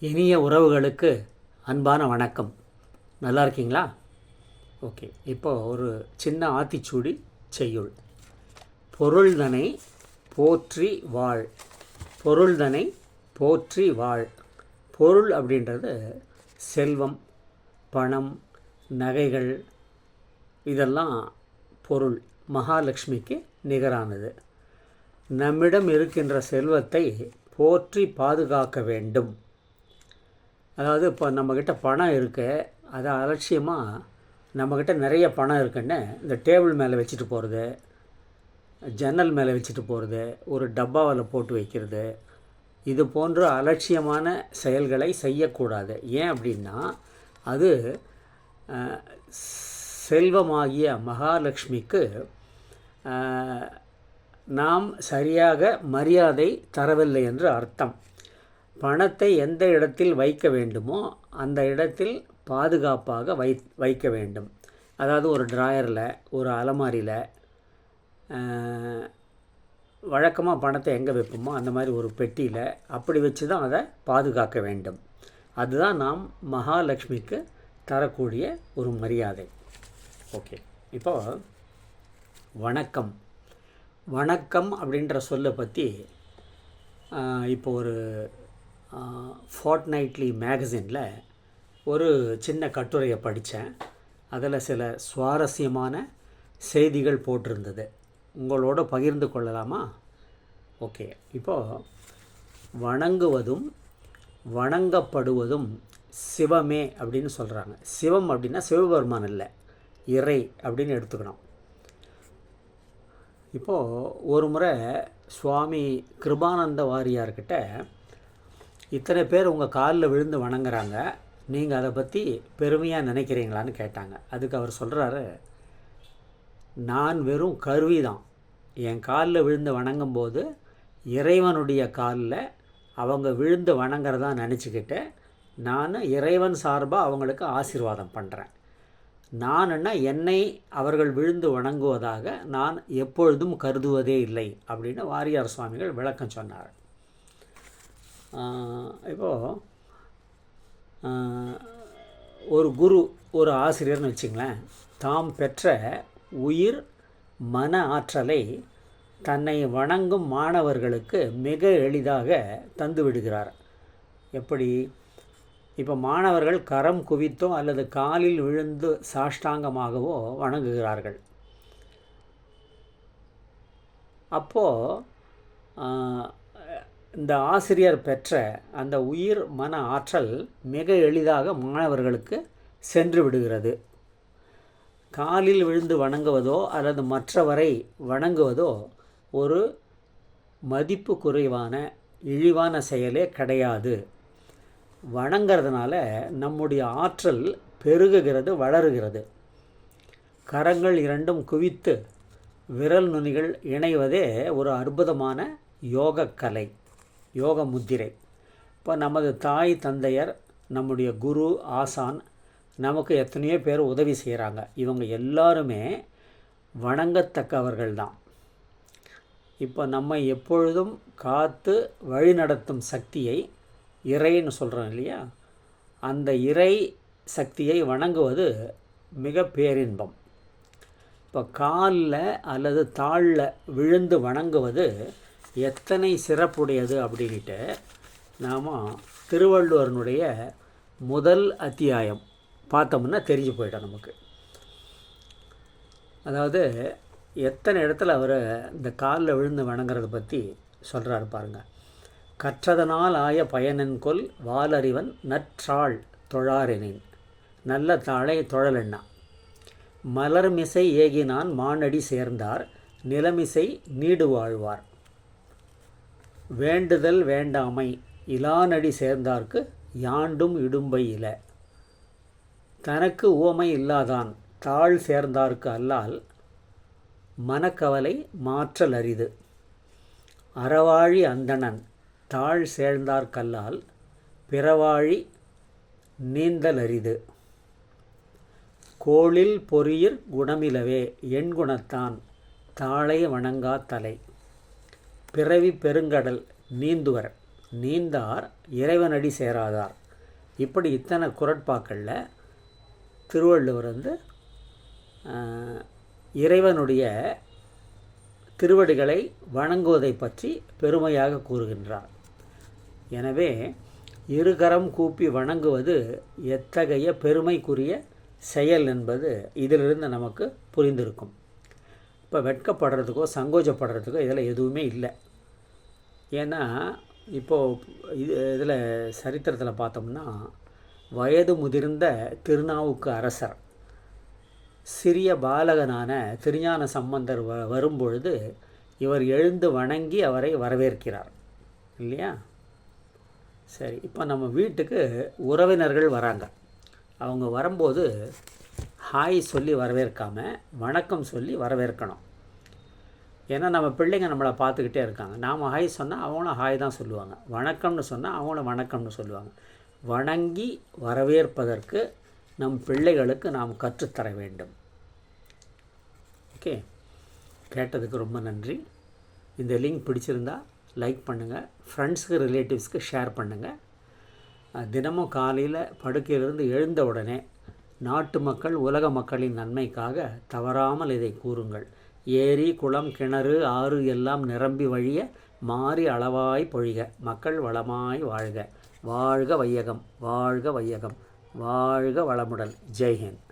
இனிய உறவுகளுக்கு அன்பான வணக்கம். நல்லா இருக்கீங்களா? ஓகே. இப்போ ஒரு சின்ன ஆத்திச்சூடி செய்யுள். பொருள்தனை போற்றி வாழ். பொருள்தனை போற்றி வாழ். பொருள் அப்படின்றது செல்வம் பணம் நகைகள் இதெல்லாம் பொருள். மகாலட்சுமிக்கு நிகரானது. நம்மிடம் இருக்கின்ற செல்வத்தை போற்றி பாதுகாக்க வேண்டும். அதாவது இப்போ நம்மக்கிட்ட பணம் இருக்கு அதை அலட்சியமாக நம்மக்கிட்ட நிறைய பணம் இருக்குன்னு இந்த டேபிள் மேலே வச்சுட்டு போகிறது ஜன்னல் மேலே வச்சுட்டு போகிறது ஒரு டப்பாவில் போட்டு வைக்கிறது இது போன்ற அலட்சியமான செயல்களை செய்யக்கூடாது. ஏன் அப்படின்னா அது செல்வமாகிய மகாலட்சுமிக்கு நாம் சரியாக மரியாதை தரவில்லை என்று அர்த்தம். பணத்தை எந்த இடத்தில் வைக்க வேண்டுமோ அந்த இடத்தில் பாதுகாப்பாக வை வைக்க வேண்டும். அதாவது ஒரு ட்ராயரில் ஒரு அலமாரியில் வழக்கமாக பணத்தை எங்கே வைப்போமோ அந்த மாதிரி ஒரு பெட்டியில் அப்படி வச்சு தான் அதை பாதுகாக்க வேண்டும். அதுதான் நாம் மகாலட்சுமிக்கு தரக்கூடிய ஒரு மரியாதை. ஓகே. இப்போ வணக்கம். வணக்கம் அப்படின்ற சொல்லை பற்றி இப்போ ஒரு ஃபோர்ட்நைட்லி மேகசினில் ஒரு சின்ன கட்டுரையை படித்தேன். அதில் சில சுவாரஸ்யமான செய்திகள் போட்டிருந்தது. உங்களோட பகிர்ந்து கொள்ளலாமா? ஓகே. இப்போது வணங்குவதும் வணங்கப்படுவதும் சிவமே அப்படின்னு சொல்கிறாங்க சிவம் அப்படின்னா சிவபெருமான் இல்லை இறை அப்படின்னு எடுத்துக்கணும். இப்போது ஒரு முறை சுவாமி கிருபானந்த வாரியார்கிட்ட இத்தனை பேர் உங்கள் காலில் விழுந்து வணங்குறாங்க. நீங்கள் அதை பற்றி பெருமையாக நினைக்கிறீங்களான்னு கேட்டாங்க. அதுக்கு அவர் சொல்கிறாரு நான் வெறும் கருவி தான் என் காலில் விழுந்து வணங்கும்போது இறைவனுடைய காலில் அவங்க விழுந்து வணங்குறதா நினச்சிக்கிட்டு நான் இறைவன் சார்பாக அவங்களுக்கு ஆசீர்வாதம் பண்ணுறேன் நானுன்னா என்னை அவர்கள் விழுந்து வணங்குவதாக நான் எப்பொழுதும் கருதுவதே இல்லை. அப்படின்னு வாரியார் சுவாமிகள் விளக்கம் சொன்னார். இப்போது ஒரு குரு ஒரு ஆசிரியர்னு வச்சுங்களேன் தாம் பெற்ற உயிர் மன ஆற்றலை தன்னை வணங்கும் மாணவர்களுக்கு மிக எளிதாக தந்து விடுகிறார். எப்படி? இப்போ மாணவர்கள் கரம் குவித்தோ அல்லது காலில் விழுந்து சாஷ்டாங்கமாகவோ வணங்குகிறார்கள். அப்போது இந்த ஆசிரியர் பெற்ற அந்த உயிர் மன ஆற்றல் மிக எளிதாக மாணவர்களுக்கு சென்று விடுகிறது. காலில் விழுந்து வணங்குவதோ அல்லது மற்றவரை வணங்குவதோ ஒரு மதிப்பு குறைவான இழிவான செயலே கிடையாது. வணங்கிறதுனால நம்முடைய ஆற்றல் பெருகுகிறது வளருகிறது. கரங்கள் இரண்டும் குவித்து விரல் நுனிகள் இணைவதே ஒரு அற்புதமான யோகக்கலை. யோக முத்திரை. இப்போ நமது தாய் தந்தையர் நம்முடைய குரு ஆசான் நமக்கு எத்தனையோ பேர் உதவி செய்கிறாங்க இவங்க எல்லாருமே வணங்கத்தக்கவர்கள் தான். இப்போ நம்ம எப்பொழுதும் காத்து வழிநடத்தும் சக்தியை இறைன்னு சொல்கிறோம் இல்லையா? அந்த இறை சக்தியை வணங்குவது மிக பேரின்பம். இப்போ காலில் அல்லது தாளில் விழுந்து வணங்குவது எத்தனை சிறப்புடையது அப்படின்ட்டு நாம் திருவள்ளுவரனுடைய முதல் அத்தியாயம் பார்த்தோம்னா தெரிஞ்சு போயிட்டோம் நமக்கு. அதாவது எத்தனை இடத்துல அவர் இந்த காலில் விழுந்து வணங்குறதை பற்றி சொல்கிறாரு பாருங்க. கற்றதனால் ஆய பயனென்கொல் வாலறிவன் நற்றாள் தொழாரெனின். நல்ல தாழை தொழலெண்ணா. மலர்மிசை ஏகினான் மானடி சேர்ந்தார். நிலமிசை நீடு வாழ்வார். வேண்டுதல் வேண்டாமை இலானடி சேர்ந்தார்க்கு யாண்டும் இடும்பை இல. தனக்கு உவமை இல்லாதான் தாழ் சேர்ந்தார்க்கு அல்லால் மனக்கவலை மாற்றல் அரிது. அறவாழி அந்தணன் தாழ் சேர்ந்தார்க்கல்லால் பிறவாழி நீந்தல் அரிது. கோளில் பொறியிற் குணமிலவே என் குணத்தான் தாளை வணங்கா தலை. பிறவி பெருங்கடல் நீந்துவர் நீந்தார் இறைவனடி சேராதார். இப்படி இத்தனை குரட்பாக்களில் திருவள்ளுவர் வந்து இறைவனுடைய திருவடிகளை வணங்குவதை பற்றி பெருமையாக கூறுகின்றார். எனவே இருகரம் கூப்பி வணங்குவது எத்தகைய பெருமைக்குரிய செயல் என்பது இதிலிருந்து நமக்கு புரிந்திருக்கும். இப்போ வெட்கப்படுறதுக்கோ சங்கோஜப்படுறதுக்கோ இதில் எதுவுமே இல்லை. ஏன்னா இப்போது இது இதில் சரித்திரத்தில் பார்த்தோம்னா வயது முதிர்ந்த திருநாவுக்கு அரசர் சிறிய பாலகனான திருஞான சம்பந்தர் வ வரும்பொழுது இவர் எழுந்து வணங்கி அவரை வரவேற்கிறார். இல்லையா? சரி இப்போ நம்ம வீட்டுக்கு உறவினர்கள் வராங்க. அவங்க வரும்போது ஹாய் சொல்லி வரவேற்காம வணக்கம் சொல்லி வரவேற்கணும். ஏன்னா நம்ம பிள்ளைங்க நம்மளை பார்த்துக்கிட்டே இருக்காங்க. நாம் ஹாய் சொன்னால் அவங்களும் ஹாய் தான் சொல்லுவாங்க. வணக்கம்னு சொன்னால் அவங்களும் வணக்கம்னு சொல்லுவாங்க. வணங்கி வரவேற்பதற்கு நம் பிள்ளைகளுக்கு நாம் கற்றுத்தர வேண்டும். ஓகே? கேட்டதுக்கு ரொம்ப நன்றி. இந்த லிங்க் பிடிச்சிருந்தா லைக் பண்ணுங்கள் ஃப்ரெண்ட்ஸுக்கு ரிலேட்டிவ்ஸ்க்கு ஷேர் பண்ணுங்கள் தினமும் காலையில் படுக்கையிலிருந்து எழுந்த உடனே நாட்டு மக்கள் உலக மக்களின் நன்மைக்காக தவறாமல் இதை கூறுங்கள். ஏரி குளம் கிணறு ஆறு எல்லாம் நிரம்பி வழிய மாறி அளவாய் பொழிக. மக்கள் வளமாய் வாழ்க. வாழ்க வையகம் வாழ்க வையகம். வாழ்க வளமுடன். ஜெய்ஹிந்த்